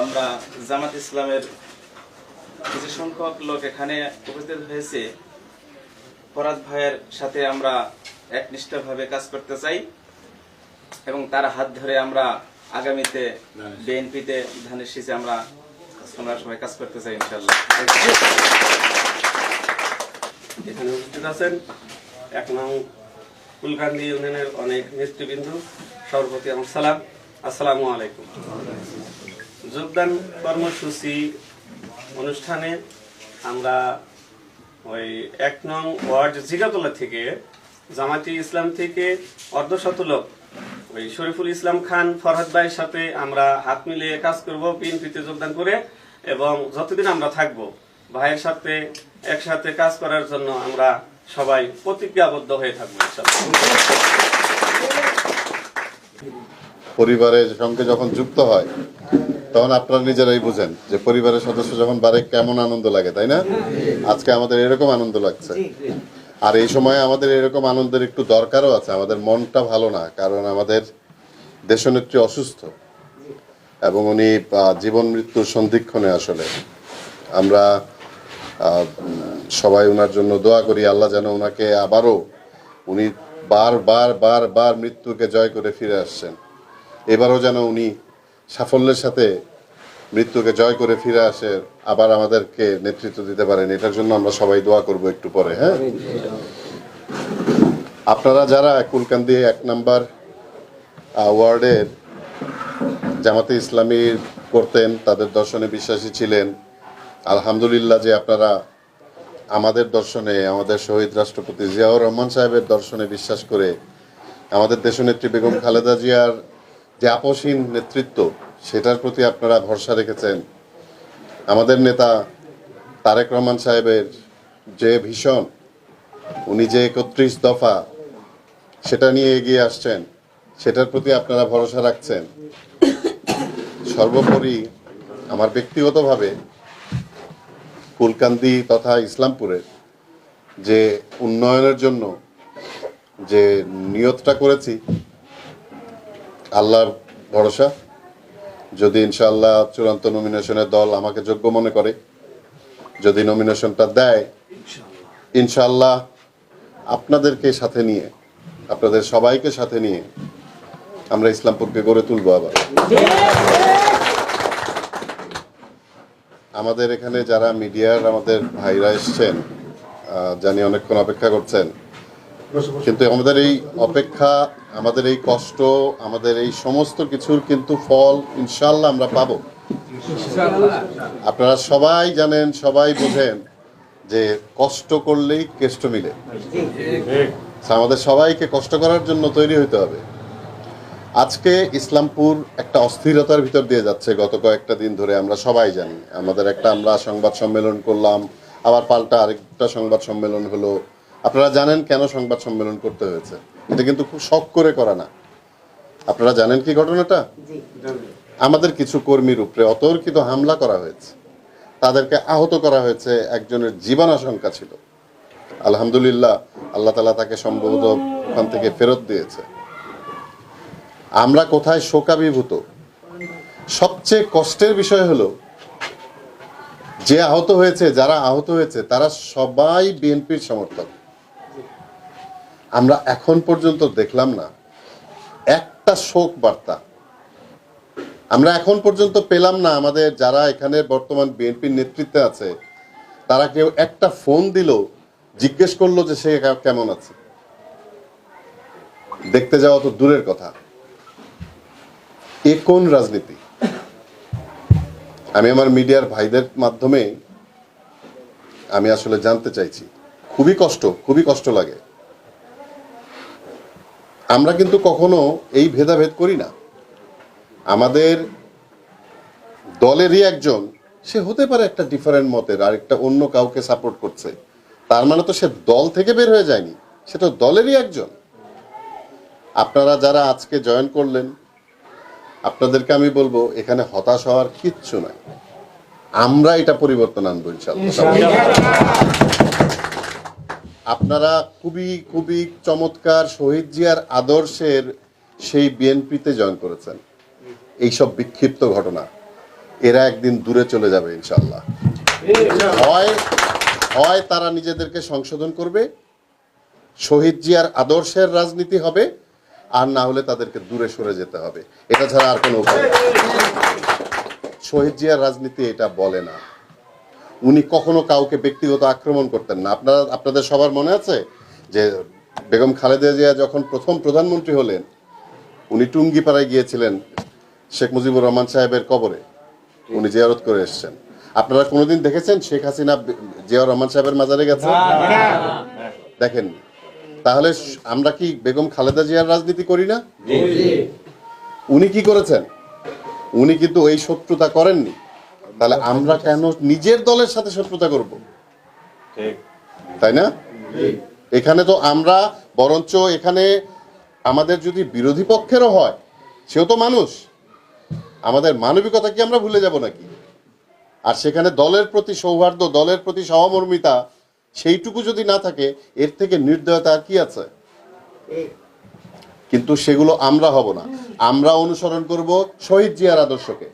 আমরা জামাত ইসলামের কিছু সংখ্যক লোক এখানে উপস্থিত হয়েছে। ফরাদ ভাইয়ের সাথে আমরা একনিষ্ঠভাবে কাজ করতে চাই এবং তার হাত ধরে আমরা আগামীতে বিএনপিতে ধানের শীষে আমরা আমরা সবাই কাজ করতে চাই ইনশাল্লাহ এখানে উপস্থিত আছেন এক নং ফুলকান্দি ইউনিয়নের অনেক নেতৃবৃন্দ। সর্বপ্রতি আমার সালাম। আসসালামু আলাইকুম। যোগদান কর্মসূচি অনুষ্ঠানে আমরা ওই এক নং ওয়ার্ড জিগাতলা থেকে জামাতি ইসলাম থেকে অর্ধশত লোক, ওই শরীফুল ইসলাম খান, ফরহাদ ভাইয়ের সাথে আমরা হাত মিলিয়ে কাজ করব, বিএনপিতে যোগদান করে এবং যতদিন আমরা থাকব, ভাইয়ের সাথে একসাথে কাজ করার জন্য আমরা সবাই প্রতিজ্ঞাবদ্ধ হয়ে থাকব পরিবারের সঙ্গে যখন যুক্ত হয় তখন আপনারা নিজেরাই বুঝেন যে পরিবারের সদস্য যখন বারে কেমন আনন্দ লাগে তাই না? আজকে আমাদের এরকম আনন্দ লাগছে। আর এই সময় আমাদের এরকম আনন্দের একটু দরকারও আছে আমাদের মনটা ভালো না কারণ আমাদের দেশনেত্রী অসুস্থ। এবং উনি জীবন মৃত্যুর সন্ধিক্ষণে আসলে আমরা সবাই ওনার জন্য দোয়া করি আল্লাহ যেন ওনাকে আবারও উনি বার বার বার বার মৃত্যুকে জয় করে ফিরে আসছেন। এবারও যেন উনি সাফল্যের সাথে মৃত্যুকে জয় করে ফিরে আসে, আবার আমাদেরকে নেতৃত্ব দিতে পারেন, এটার জন্য আমরা সবাই দোয়া করব একটু পরে হ্যাঁ? আপনারা যারা কুলকান্দি এক নাম্বার ওয়ার্ডের জামাতে ইসলামী করতেন, তাদের দর্শনে বিশ্বাসী ছিলেন। আলহামদুলিল্লাহ যে আপনারা আমাদের দর্শনে, আমাদের শহীদ রাষ্ট্রপতি জিয়াউর রহমান সাহেবের দর্শনে বিশ্বাস করে আমাদের দেশনেত্রী বেগম খালেদা জিয়ার যে আপসীন নেতৃত্ব, সেটার প্রতি আপনারা ভরসা রেখেছেন। আমাদের নেতা তারেক রহমান সাহেবের যে ভীষণ, উনি যে একত্রিশ দফা সেটা নিয়ে এগিয়ে আসছেন, সেটার প্রতি আপনারা ভরসা রাখছেন। সর্বোপরি আমার ব্যক্তিগতভাবে কুলকান্দি তথা ইসলামপুরের যে উন্নয়নের জন্য যে নিয়তটা করেছি আল্লাহর ভরসা। যদি ইনশাআল্লাহ চূড়ান্ত নমিনেশনের দল আমাকে যোগ্য মনে করে, যদি নমিনেশনটা দেয়, ইনশাআল্লাহ আপনাদেরকে সাথে নিয়ে, আপনাদের সবাইকে সাথে নিয়ে আমরা ইসলামপুরকে গড়ে তুলবো আবার। আমাদের এখানে যারা মিডিয়ার আমাদের ভাইরা এসছেন জানি অনেকক্ষণ অপেক্ষা করছেন, কিন্তু আমাদের এই অপেক্ষা আমাদের এই কষ্ট, আমাদের এই সমস্ত কিছুর কিন্তু ফল ইনশাল্লাহ আমরা পাবো। আপনারা সবাই জানেন, সবাই বোঝেন যে কষ্ট করলেই কেষ্ট মিলে। আমাদের সবাইকে কষ্ট করার জন্য তৈরি হতে হবে। আজকে ইসলামপুর একটা অস্থিরতার ভিতর দিয়ে যাচ্ছে গত কয়েকটা দিন ধরে, আমরা সবাই জানি। আমাদের একটা আমরা সংবাদ সম্মেলন করলাম, আবার পাল্টা আরেকটা সংবাদ সম্মেলন হলো আপনারা জানেন কেন সংবাদ সম্মেলন করতে হয়েছে? এটা কিন্তু খুব শখ করে করা না। আপনারা জানেন কি ঘটনাটা? আমাদের কিছু কর্মীর উপরে অতর্কিত হামলা করা হয়েছে। তাদেরকে আহত করা হয়েছে একজনের জীবন আশঙ্কা ছিল। আলহামদুলিল্লাহ আল্লাহ তালা তাকে সম্ভবত ওখান থেকে ফেরত দিয়েছে। আমরা কোথায় শোকাভিভূত সবচেয়ে কষ্টের বিষয় হলো যে আহত হয়েছে যারা আহত হয়েছে তারা সবাই বিএনপির সমর্থক। আমরা এখন পর্যন্ত দেখলাম না। একটা শোক বার্তা। আমরা এখন পর্যন্ত পেলাম না আমাদের যারা এখানে বর্তমান বিএনপির নেতৃত্বে আছে, তারা কেউ একটা ফোন দিল, জিজ্ঞেস করল যে সে কেমন আছে। দেখতে যাওয়া তো দূরের কথা। এ কোন রাজনীতি? আমি আমার মিডিয়ার ভাইদের মাধ্যমে আমি আসলে জানতে চাইছি। খুবই কষ্ট খুবই কষ্ট লাগে। আমরা কিন্তু কখনো এই ভেদাভেদ করি না। আমাদের দলেরই একজন, সে হতে পারে একটা ডিফারেন্ট মতের আর একটা অন্য কাউকে সাপোর্ট করছে। তার মানে তো সে দল থেকে বের হয়ে যায়নি, সে তো দলেরই একজন। আপনারা যারা আজকে জয়েন করলেন, আপনাদেরকে আমি বলব, এখানে হতাশ হওয়ার কিচ্ছু নাই। আমরা এটা পরিবর্তন আনব ইনশাল্লাহ আপনারা খুবই খুবই চমৎকার শহীদ জিয়ার আদর্শের সেই বিএনপিতে জয়েন করেছেন। এইসব বিক্ষিপ্ত ঘটনা, এরা একদিন দূরে চলে যাবে ইনশাল্লাহ হয় হয় তারা নিজেদেরকে সংশোধন করবে, শহীদ জিয়ার আদর্শের রাজনীতি হবে, আর না হলে তাদেরকে দূরে সরে যেতে হবে। এটা ছাড়া আর কোনো উপায়। শহীদ জিয়ার রাজনীতি এটা বলে না। উনি কখনো কাউকে ব্যক্তিগত আক্রমণ করতেন না। আপনারা আপনাদের সবার মনে আছে যে বেগম খালেদা জিয়া যখন প্রথম প্রধানমন্ত্রী হলেন উনি টুঙ্গিপাড়ায় গিয়েছিলেন শেখ মুজিবুর রহমান সাহেবের কবরে। উনি জিয়ারত করে এসেছেন। আপনারা কোনোদিন দেখেছেন শেখ হাসিনা জিয়াউর রহমান সাহেবের মাজারে গেছে? দেখেন তাহলে আমরা কি বেগম খালেদা জিয়ার রাজনীতি করি না? উনি কি করেছেন? উনি কিন্তু এই শত্রুতা করেননি। তাহলে আমরা কেন নিজের দলের সাথে শত্রুতা করব? তাই না? এখানে তো আমরা বরঞ্চ এখানে আমাদের যদি বিরোধী পক্ষেরও হয় সেও তো মানুষ। আমাদের মানবিকতা কি আমরা ভুলে যাব নাকি? আর সেখানে দলের প্রতি সৌহার্দ্য দলের প্রতি সহমর্মিতা সেইটুকু যদি না থাকে এর থেকে নির্দয়তা আর কি আছে? কিন্তু সেগুলো আমরা হব না। আমরা অনুসরণ করব শহীদ জিয়ার আদর্শকে।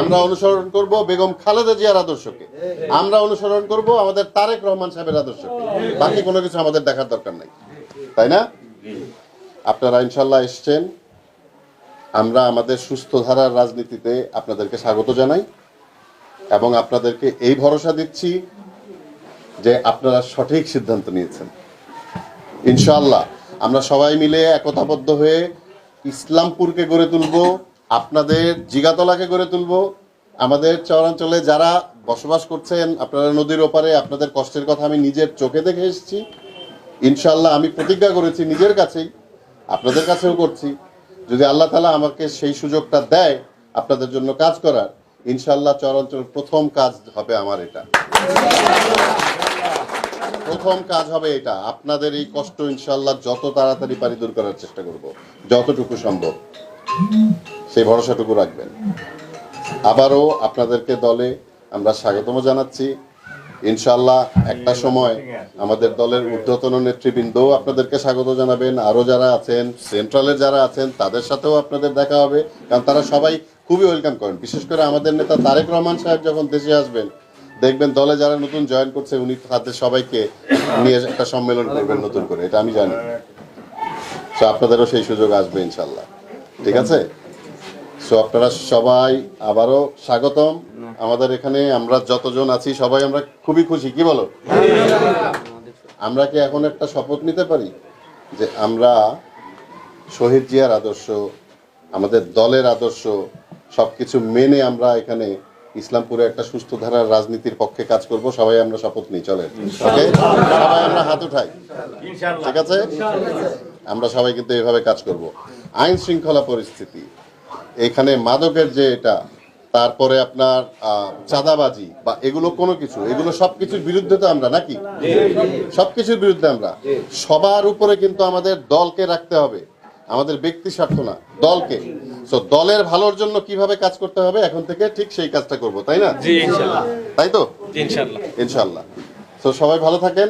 আমরা অনুসরণ করব বেগম খালেদা জিয়ার আদর্শকে। আমরা অনুসরণ করব আমাদের তারেক রহমান সাহেবের আদর্শকে। বাকি কোনো কিছু আমাদের দেখার দরকার নাই। তাই না? আপনারা ইনশাল্লাহ এসছেন। আমরা আমাদের সুস্থ ধারার রাজনীতিতে আপনাদেরকে স্বাগত জানাই এবং আপনাদেরকে এই ভরসা দিচ্ছি যে আপনারা সঠিক সিদ্ধান্ত নিয়েছেন। ইনশাল্লাহ আমরা সবাই মিলে একতাবদ্ধ হয়ে ইসলামপুরকে গড়ে তুলব, আপনাদের জিগাতলাকে গড়ে তুলব। আমাদের চরাঞ্চলে যারা বসবাস করছেন, আপনারা নদীর ওপারে, আপনাদের কষ্টের কথা আমি নিজের চোখে দেখে এসেছি। ইনশাল্লাহ আমি প্রতিজ্ঞা করেছি নিজের কাছেই, আপনাদের কাছেও করছি। যদি আল্লাহ তালা আমাকে সেই সুযোগটা দেয়, আপনাদের জন্য কাজ করার ইনশাল্লাহ চরাঞ্চল প্রথম কাজ হবে আমার এটা। প্রথম কাজ হবে এটা। আপনাদের এই কষ্ট ইনশাল্লাহ যত তাড়াতাড়ি পারি দূর করার চেষ্টা করব। যতটুকু সম্ভব। সেই ভরসাটুকু রাখবেন। আবারও আপনাদেরকে দলে আমরা স্বাগতম জানাচ্ছি। ইনশাল্লাহ একটা সময় আমাদের দলের ঊর্ধ্বতন নেতৃবৃন্দ আপনাদেরকে স্বাগত জানাবেন। আরও যারা আছেন, সেন্ট্রালের যারা আছেন, তাদের সাথেও আপনাদের দেখা হবে। কারণ তারা সবাই খুবই ওয়েলকাম করেন। বিশেষ করে আমাদের নেতা তারেক রহমান সাহেব যখন দেশে আসবেন দেখবেন দলে যারা নতুন জয়েন করছে, উনি তাদের সবাইকে নিয়ে একটা সম্মেলন করবেন নতুন করে, এটা আমি জানি। তো আপনাদেরও সেই সুযোগ আসবে, ইনশাল্লাহ। ঠিক আছে? সো আপনারা সবাই আবারও স্বাগতম। আমাদের এখানে আমরা যতজন আছি, সবাই আমরা খুবই খুশি। কি বলো? আমরা কি এখন একটা শপথ নিতে পারি? যে আমরা শহীদ জিয়ার আদর্শ, আমাদের দলের আদর্শ, সবকিছু মেনে আমরা এখানে ইসলামপুরে একটা সুস্থ ধারার রাজনীতির পক্ষে কাজ করব সবাই আমরা শপথ নিই চলে ওকে সবাই আমরা হাত উঠাই। ঠিক আছে? আমরা সবাই কিন্তু এভাবে কাজ করব। আইন শৃঙ্খলা পরিস্থিতি। এখানে মাদকের যে এটা তারপরে আপনার আহ, চাঁদাবাজি বা এগুলো কোনো কিছু এগুলো সব কিছুর বিরুদ্ধে তো আমরা নাকি? সব কিছুর বিরুদ্ধে আমরা। সবার উপরে কিন্তু আমাদের দলকে রাখতে হবে। আমাদের ব্যক্তি স্বার্থ না দলকে। তো দলের ভালোর জন্য কীভাবে কাজ করতে হবে এখন থেকে ঠিক সেই কাজটা করব তাই না? তাই তো? ইনশাল্লাহ। ইনশাল্লাহ। তো সবাই ভালো থাকেন।